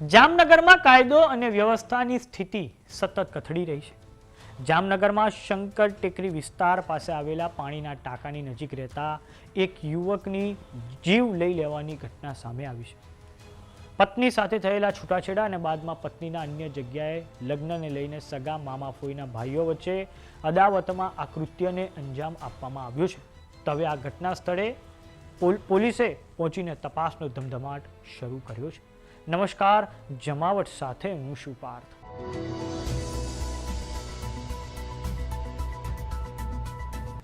જામનગરમાં કાયદો અને વ્યવસ્થાની સ્થિતિ સતત કથળી રહી છે. જામનગરમાં શંકર ટેકરી વિસ્તાર પાસે આવેલા પાણીના ટાંકાની નજીક રહેતા એક યુવકની જીવ લઈ લેવાની ઘટના સામે આવી છે. પત્ની સાથે થયેલા છૂટાછેડા અને બાદમાં પત્નીના અન્ય જગ્યાએ લગ્નને લઈને સગા મામા ફોઈના ભાઈઓ વચ્ચે અદાવતમાં આ કૃત્યને અંજામ આપવામાં આવ્યો છે. તો હવે આ ઘટના સ્થળે પોલીસે પહોંચીને તપાસનો ધમધમાટ શરૂ કર્યો છે. નમસ્કાર, જમાવટ સાથે હું શું પાર્થ.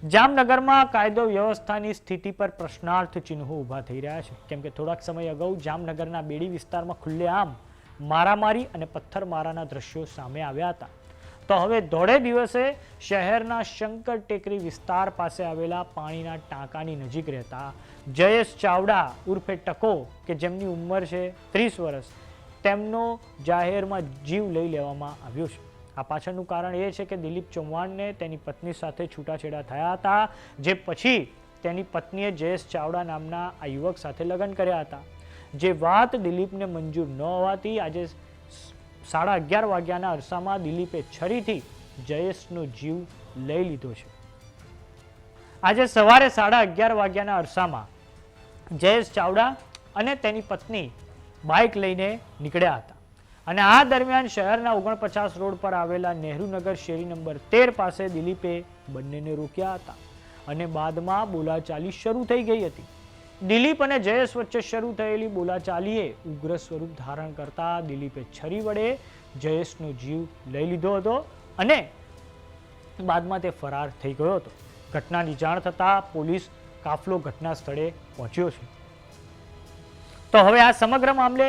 જામનગરમાં કાયદો વ્યવસ્થાની સ્થિતિ પર પ્રશ્નાર્થ ચિહ્નો ઊભા થઈ રહ્યા છે. કેમ કે થોડાક સમય અગાઉ જામનગરના બેડી વિસ્તારમાં ખુલ્લેઆમ મારામારી અને પથ્થરમારાના દ્રશ્યો સામે આવ્યા હતા. તો હવે દોઢે દિવસે શહેરના શંકર ટેકરી વિસ્તાર પાસે આવેલા પાણીના ટાંકાની નજીક રહેતા જયેશ ચાવડા ઉર્ફે ટકો, કે જેમની ઉંમર છે ત્રીસ વર્ષ, તેમનો જાહેરમાં જીવ લઈ લેવામાં આવ્યો છે. આ પાછળનું કારણ એ છે કે દિલીપ ચૌહાણને તેની પત્ની સાથે છૂટાછેડા થયા હતા, જે પછી તેની પત્નીએ જયેશ ચાવડા નામના આ યુવક સાથે લગ્ન કર્યા હતા. જે વાત દિલીપને મંજૂર ન હોવાથી આજે સાડા અગિયાર વાગ્યાના અરસામાં દિલીપે છરીથી જયેશનો જીવ લઈ લીધો છે. આજે સવારે સાડા અગિયાર વાગ્યાના અરસામાં જયેશ ચાવડા અને તેની પત્ની બાઇક લઈને નીકળ્યા હતા. અને આ દરમિયાન શહેરના ઓગણપચાસ રોડ પર આવેલા નહેરુનગર શેરી નંબર તેર પાસે દિલીપે બંનેને રોક્યા હતા અને બાદમાં બોલાચાલી શરૂ થઈ ગઈ હતી. દિલીપ અને જયેશ વચ્ચે શરૂ થયેલી બોલાચાલીએ ઉગ્ર સ્વરૂપ ધારણ કરતા દિલીપે છરી વડે જયેશનો જીવ લઈ લીધો હતો અને બાદમાં તે ફરાર થઈ ગયો હતો. ઘટનાની જાણ થતાં પોલીસ કાફલો ઘટના સ્થળે પહોંચ્યો છે. તો હવે આ સમગ્ર મામલે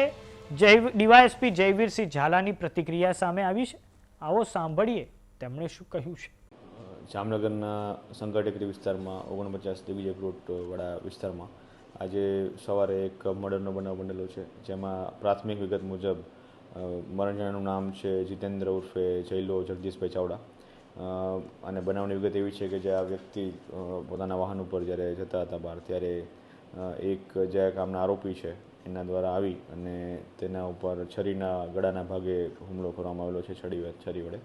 જય ડીવાયએસપી જયવીરસિંહ ઝાલાની પ્રતિક્રિયા સામે આવી છે. આવો સાંભળીએ તેમણે શું કહ્યું છે. જામનગરના સંકટેકરી વિસ્તારમાં ઓગણપચાસ દેવીજય પ્લોટ વાળા વિસ્તારમાં આજે સવારે એક મર્ડરનો બનાવ બનેલો છે, જેમાં પ્રાથમિક વિગત મુજબ મરણજણાનું નામ છે જીતેન્દ્ર ઉર્ફે જયલો જગદીશભાઈ ચાવડા. અને બનાવની વિગત એવી છે કે જે આ વ્યક્તિ પોતાના વાહન ઉપર જ્યારે જતા હતા બહાર, ત્યારે એક જે કામના આરોપી છે, એના દ્વારા આવી અને તેના ઉપર છરીના ગળાના ભાગે હુમલો કરવામાં આવેલો છે છડી છરી વડે.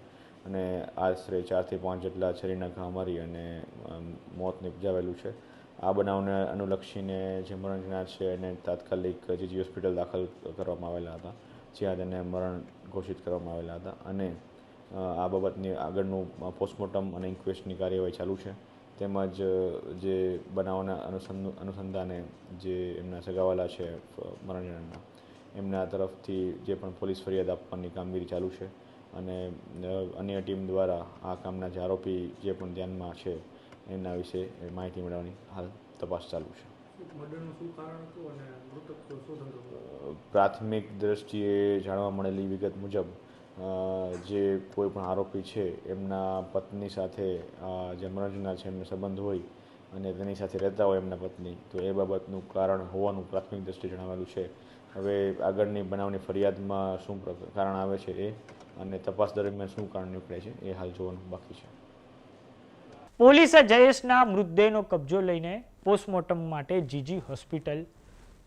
અને આશરે ચારથી પાંચ જેટલા છરીના ઘા મારી અને મોત નિપજાવેલું છે. આ બનાવને અનુલક્ષીને જે મરણ જનાર છે એને તાત્કાલિક જીજી હોસ્પિટલ દાખલ કરવામાં આવેલા હતા, જ્યાં તેને મરણ ઘોષિત કરવામાં આવેલા હતા. અને આ બાબતની આગળનું પોસ્ટમોર્ટમ અને ઇન્ક્વેસ્ટની કાર્યવાહી ચાલુ છે. તેમજ, જે બનાવના અનુસંધ અનુસંધાને જે એમના સગાવાલા છે મરણના એમના તરફથી જે પણ પોલીસ ફરિયાદ આપવાની કામગીરી ચાલુ છે. અને અન્ય ટીમ દ્વારા આ કામના જે આરોપી જે પણ ધ્યાનમાં છે એના વિશે માહિતી મેળવવાની હાલ તપાસ ચાલુ છે. પ્રાથમિક દ્રષ્ટિએ જાણવા મળેલી વિગત મુજબ જે કોઈ પણ આરોપી છે એમના પત્ની સાથે જે મરણજનાર છે એમનો સંબંધ હોય અને તેની સાથે રહેતા હોય એમના પત્ની તો એ બાબતનું કારણ હોવાનું પ્રાથમિક દ્રષ્ટિએ જણાવેલું છે. હવે આગળની બનાવની ફરિયાદમાં શું કારણ આવે છે એ અને તપાસ દરમિયાન શું કારણ નીકળે છે એ હાલ જોવાનું બાકી છે. પોલીસે જયેશના મૃતદેહનો કબજો લઈને પોસ્ટમોર્ટમ માટે જીજી હોસ્પિટલ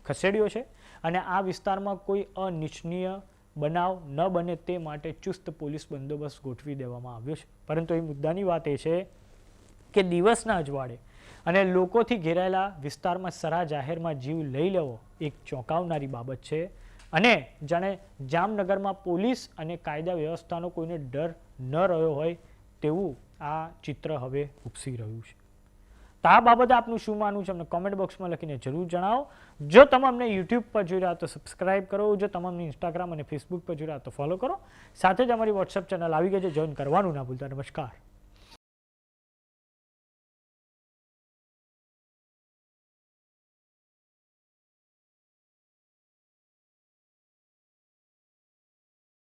ખસેડ્યો છે અને આ વિસ્તારમાં કોઈ અનિચ્છનીય બનાવ ન બને તે માટે ચુસ્ત પોલીસ બંદોબસ્ત ગોઠવી દેવામાં આવ્યો છે. પરંતુ એ મુદ્દાની વાત એ છે કે દિવસના અજવાળે અને લોકોથી ઘેરાયેલા વિસ્તારમાં સરા જાહેરમાં જીવ લઈ લેવો એક ચોંકાવનારી બાબત છે અને જાણે જામનગરમાં પોલીસ અને કાયદા વ્યવસ્થાનો કોઈને ડર ન રહ્યો હોય તેવું આ ચિત્ર હવે ઉપસી રહ્યું છે. તો આ બાબતે આપનું શું માનવું છે? અમને કોમેન્ટ બોક્સમાં લખીને જરૂર જણાવો. જો તમે અમને યુટ્યુબ પર જોઈ રહ્યા તો સબસ્ક્રાઇબ કરો. જો તમે ઇન્સ્ટાગ્રામ અને ફેસબુક પર જોઈ રહ્યા તો ફોલો કરો. સાથે જ અમારી વોટ્સઅપ ચેનલ આવી ગઈ છે. જોઈન કરવાનું ના ભૂલતા. નમસ્કાર.